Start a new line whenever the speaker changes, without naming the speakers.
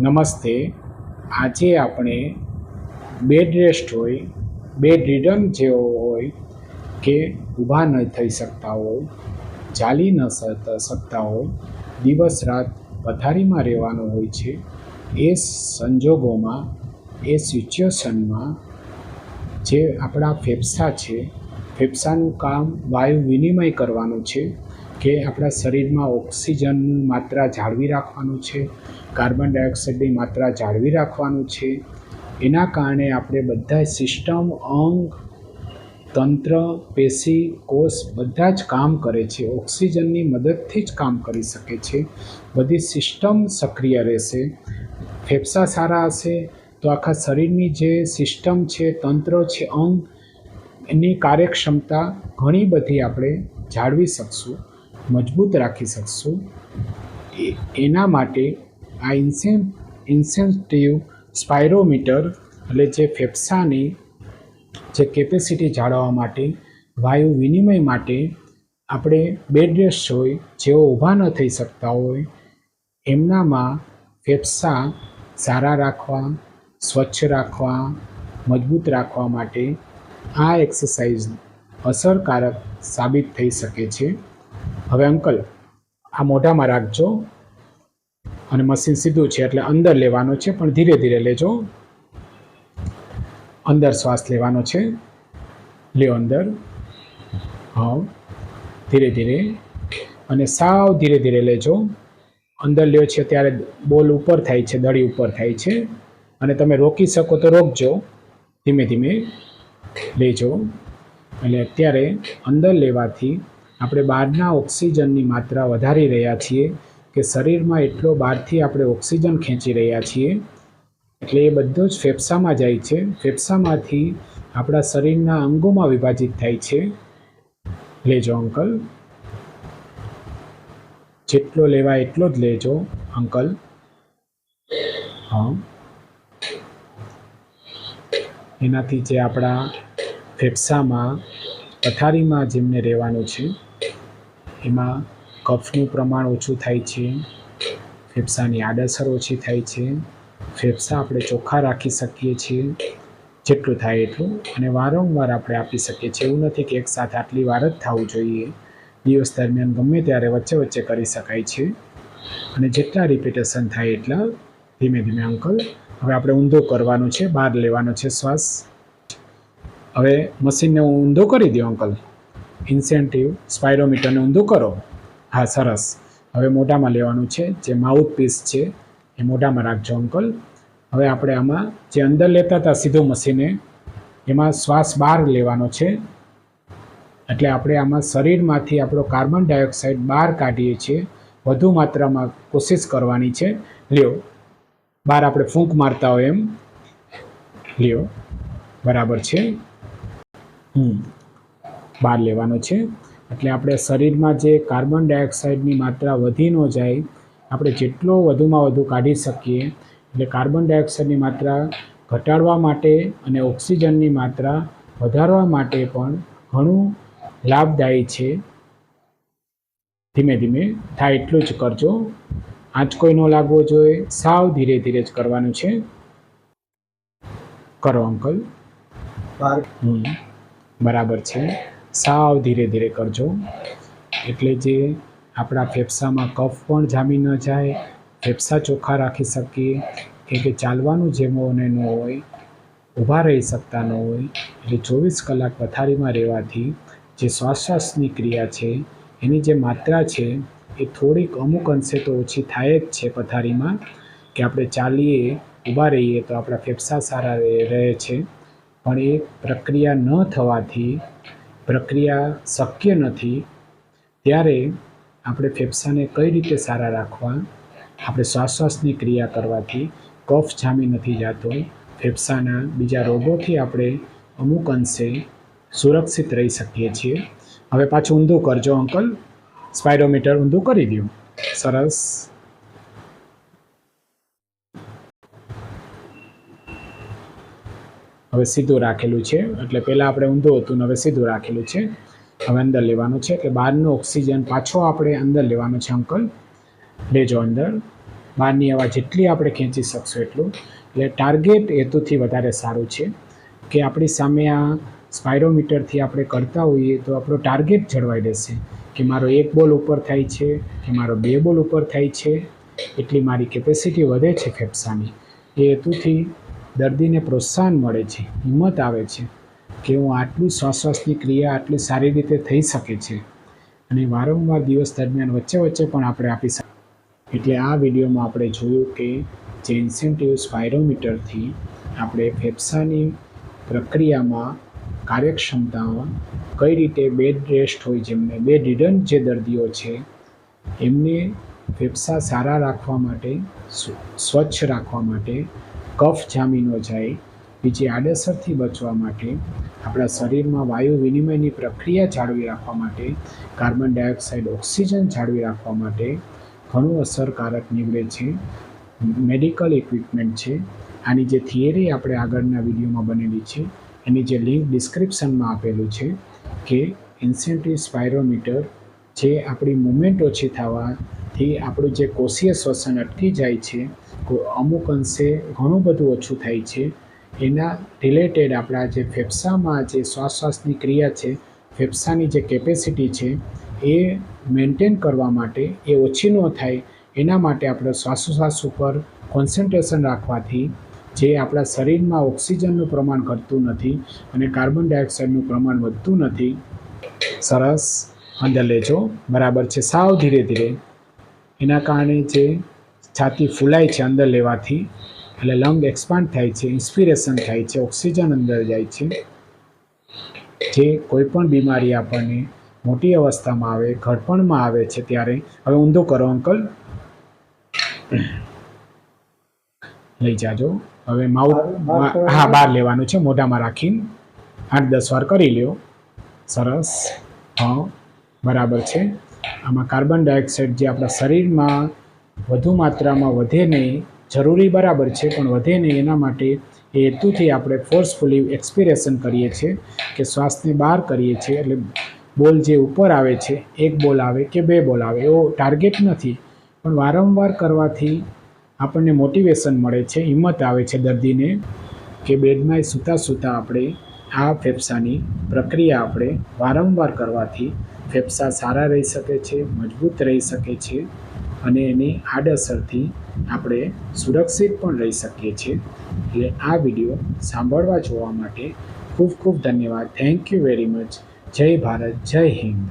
નમસ્તે. આજે આપણે બેડ રેસ્ટ હોય, બેડ રિડન જેવો હોય કે ઊભા ન થઈ શકતા હોય, ચાલી ન શકતા હોય, દિવસ રાત પથારીમાં રહેવાનું હોય છે, એ સંજોગોમાં, એ સિચ્યુએશનમાં જે આપણા ફેફસા છે, ફેફસાનું કામ વાયુ વિનિમય કરવાનું છે કે આપણા શરીરમાં ઓક્સિજનની માત્રા જાળવી રાખવાનું છે, કાર્બન ડાયોક્સાઇડની માત્રા જાળવી રાખવાનું છે, એના કારણે આપણે બધા સિસ્ટમ, અંગ, તંત્ર, પેશી, કોષ બધા જ કામ કરે છે. ઓક્સિજનની મદદથી જ કામ કરી શકે છે. બધી સિસ્ટમ સક્રિય રહેશે. ફેફસા સારા હશે તો આખા શરીરની જે સિસ્ટમ છે, તંત્ર છે, અંગ, એની કાર્યક્ષમતા ઘણી બધી આપણે જાળવી શકશું. મજબૂત રાખી શકશું. એના માટે આ ઇન્સેન, ઇન્સેન્ટિવ સ્પાયરોમીટર એટલે જે ફેફસાની જે કેપેસિટી જાળવવા માટે, વાયુ વિનિમય માટે આપણે બેડ રેસ્ટ હોય, જેઓ ઊભા ન થઈ શકતા હોય, એમનામાં ફેફસા સારા રાખવા, સ્વચ્છ રાખવા, મજબૂત રાખવા માટે આ એક્સરસાઇઝ અસરકારક સાબિત થઈ શકે છે. હવે અંકલ, આ મોઢામાં રાખજો. અને મશીન સીધું છે એટલે અંદર લેવાનો છે, પણ ધીરે ધીરે લેજો. અંદર શ્વાસ લેવાનો છે. લ્યો અંદર. હા ધીરે ધીરે. અને સાવ ધીરે ધીરે લેજો. અંદર લ્યો છે ત્યારે બોલ ઉપર થાય છે દડી ઉપર થાય છે. અને તમે રોકી શકો તો રોકજો. ધીમે ધીમે. લેજો. એટલે અત્યારે અંદર લેવાથી આપણે બહારના ઓક્સિજનની માત્રા વધારી રહ્યા છીએ કે શરીરમાં એટલો બહારથી આપણે ઓક્સિજન ખેંચી રહ્યા છીએ. એટલે એ બધું જ ફેફસામાં જાય છે. ફેફસામાંથી આપણા શરીરના અંગોમાં વિભાજિત થાય છે. લેજો અંકલ. જેટલો લેવાય એટલો જ લેજો અંકલ. હા. એનાથી જે આપણા ફેફસામાં પથારીમાં જેમને રહેવાનું છે, એમાં કફનું પ્રમાણ ઓછું થાય છે, ફેફસાની આડઅસર ઓછી થાય છે, ફેફસા આપણે ચોખ્ખા રાખી શકીએ છીએ, જેટલું થાય એટલું, અને વારંવાર આપણે આપી શકીએ છીએ. એવું નથી કે એકસાથે આટલી વાર જ થવું જોઈએ. દિવસ દરમિયાન ગમે ત્યારે વચ્ચે વચ્ચે કરી શકાય છે. અને જેટલા રિપીટેશન થાય એટલા ધીમે ધીમે અંકલ, હવે આપણે ઊંધો કરવાનું છે, બહાર લેવાનો છે શ્વાસ. હવે મશીનને હું ઊંધો કરી દઉં અંકલ. ઇન્સેન્ટિવ સ્પાયરોમીટરને ઊંધું કરો. હા, સરસ. હવે મોઢામાં લેવાનું છે, જે માઉથ પીસ છે, એ મોઢામાં રાખજો, અંકલ. હવે આપણે આમાં જે અંદર લેતા હતા સીધું મશીને, એમાં શ્વાસ બહાર લેવાનો છે. એટલે આપણે આમાં શરીરમાંથી આપણો કાર્બન ડાયોક્સાઇડ બહાર કાઢીએ છીએ. વધુ માત્રામાં કોશિશ કરવાની છે. લ્યો, બહાર આપણે ફૂંક મારતા હોય એમ. લ્યો, બરાબર છે. બહાર લેવાનો છે. એટલે આપણે શરીરમાં જે કાર્બન ડાયોક્સાઇડની માત્રા વધી ન જાય આપણે જેટલો વધુમાં વધુ કાઢી શકીએ એટલે કાર્બન ડાયોક્સાઇડની માત્રા ઘટાડવા માટે અને ઓક્સિજનની માત્રા વધારવા માટે પણ ઘણું લાભદાયી છે. ધીમે ધીમે થાય એટલું જ કરજો. આંચ કોઈ ન લાગવો જોઈએ. સાવ ધીરે ધીરે જ કરવાનું છે. કરો અંકલ. હમ. બરાબર છે. સાવ ધીરે ધીરે કરજો. એટલે જે આપણા ફેફસામાં કફ પણ જામી ન જાય, ફેફસા ચોખ્ખા રાખી શકીએ કે કે ચાલવાનું જેમોને ન હોય, ઊભા રહી શકતા ન હોય, એટલે ચોવીસ કલાક પથારીમાં રહેવાથી જે શ્વાસની ક્રિયા છે, એની જે માત્રા છે, એ થોડીક અમુક અંશે તો ઓછી થાય જ છે પથારીમાં, કે આપણે ચાલીએ, ઊભા રહીએ તો આપણા ફેફસા સારા રહે છે. પણ એ પ્રક્રિયા ન થવાથી, પ્રક્રિયા શક્ય નથી, ત્યારે આપણે ફેફસાને કઈ રીતે સારા રાખવા? આપણે શ્વાસની ક્રિયા કરવાથી કફ જામી નથી જતો. ફેફસાના બીજા રોગોથી આપણે અમુક અંશે સુરક્ષિત રહી શકીએ છીએ. હવે પાછું ઊંધું કરજો, અંકલ. સ્પાયરોમીટર ઊંધું કરી દઉં સરસ. હવે સીધું રાખેલું છે. એટલે પહેલાં આપણે ઊંધું હતું ને હવે સીધું રાખેલું છે. હવે અંદર લેવાનું છે કે બહારનું ઓક્સિજન પાછો આપણે અંદર લેવાનો છે, અંકલ. લેજો અંદર. બહારની હવા જેટલી આપણે ખેંચી શકશું એટલું. એટલે ટાર્ગેટ હેતુથી વધારે સારું છે કે આપણી સામે આ સ્પાયરોમીટરથી આપણે કરતા હોઈએ તો આપણો ટાર્ગેટ જળવાઈ રહેશે. કે મારો એક બોલ ઉપર થાય છે, કે મારો બે બોલ ઉપર થાય છે, એટલી મારી કેપેસિટી વધે છે ફેફસાની. એ હેતુથી દર્દીને પ્રોત્સાહન મળે છે, હિંમત આવે છે કે હું આટલું શ્વાસની ક્રિયા આટલી સારી રીતે થઈ શકે છે અને વારંવાર દિવસ દરમિયાન વચ્ચે વચ્ચે પણ આપણે આપી શકીએ એટલે આ વિડીયોમાં આપણે જોયું કે જે ઇન્સેન્ટિવ સ્પાયરોમીટરથી આપણે ફેફસાની પ્રક્રિયામાં કાર્યક્ષમતામાં કઈ રીતે બેડ રેસ્ટ હોય જેમને બેડ રિડન જે દર્દીઓ છે એમને ફેફસા સારા રાખવા માટે સ્વચ્છ રાખવા માટે કફ જામીનો જાય બીજી આડઅસરથી બચવા માટે આપણા શરીરમાં વાયુ વિનિમયની પ્રક્રિયા જાળવી રાખવા માટે, કાર્બન ડાયોક્સાઇડ ઓક્સિજન જાળવી રાખવા માટે ઘણું અસરકારક નીવડે છે. મેડિકલ ઇક્વિપમેન્ટ છે. આની જે થિયરી આપણે આગળના વિડીયોમાં બનેલી છે, એની જે લિંક ડિસ્ક્રિપ્શનમાં આપેલું છે કે ઇન્સેન્ટિવ સ્પાયરોમીટર જે આપણી મુમેન્ટ ઓછી થવાથી આપણું જે કોષીય શ્વસન અટકી જાય છે અમુક અંશે ઘણું બધું ઓછું થાય છે. એના રિલેટેડ આપણા જે ફેફસામાં જે શ્વાસની ક્રિયા છે, ફેફસાની જે કેપેસિટી છે, એ મેન્ટેન કરવા માટે એ ઓછી ન થાય. એના માટે આપણે શ્વાસોશ્વાસ ઉપર કોન્સન્ટ્રેશન રાખવાથી જે આપણા શરીરમાં ઓક્સિજનનું પ્રમાણ ઘટતું નથી અને કાર્બન ડાયોક્સાઇડનું પ્રમાણ વધતું નથી, સરસ. અંદર લેજો. બરાબર છે. સાવ ધીરે ધીરે એના કારણે જે છાતી ફૂલાય છે અંદર લેવાથી. એટલે લંગ એક્સપાન્ડ થાય છે ઇન્સ્પિરેશન થાય છે ઓક્સિજન અંદર જાય છે. જે કોઈ પણ બીમારી આપણને મોટી અવસ્થામાં આવે ઘડપણમાં આવે છે ત્યારે હવે ઊંધો કરો અંકલ. લઈ જાજો. હવે માઉથ હા બહાર લેવાનું છે મોઢામાં રાખીને. આઠ દસ વાર કરી લ્યો. સરસ. હા બરાબર છે. આમાં કાર્બન ડાયોક્સાઇડ જે આપણા શરીરમાં વધુ માત્રામાં વધે નહીં, જરૂરી બરાબર છે, પણ વધે નહીં એના માટે એ હેતુથી આપણે ફોર્સફુલી એક્સપિરેશન કરીએ છીએ, કે શ્વાસને બહાર કરીએ છીએ, એટલે બોલ જે ઉપર આવે છે, એક બોલ આવે કે બે બોલ આવે, એવો ટાર્ગેટ નથી. પણ વારંવાર કરવાથી આપણને મોટિવેશન મળે છે, હિંમત આવે છે દર્દીને, કે બેડમાં સૂતા સૂતા આપણે આ ફેફસાની પ્રક્રિયા આપણે વારંવાર કરવાથી ફેફસા સારા રહી શકે છે, મજબૂત રહી શકે છે. અને એની આડઅસરથી આપણે સુરક્ષિત પણ રહી શકીએ છીએ. એટલે આ વીડિયો સાંભળવા જોવા માટે ખૂબ ખૂબ ધન્યવાદ. થેન્ક યુ વેરી મચ જય ભારત, જય હિન્દ.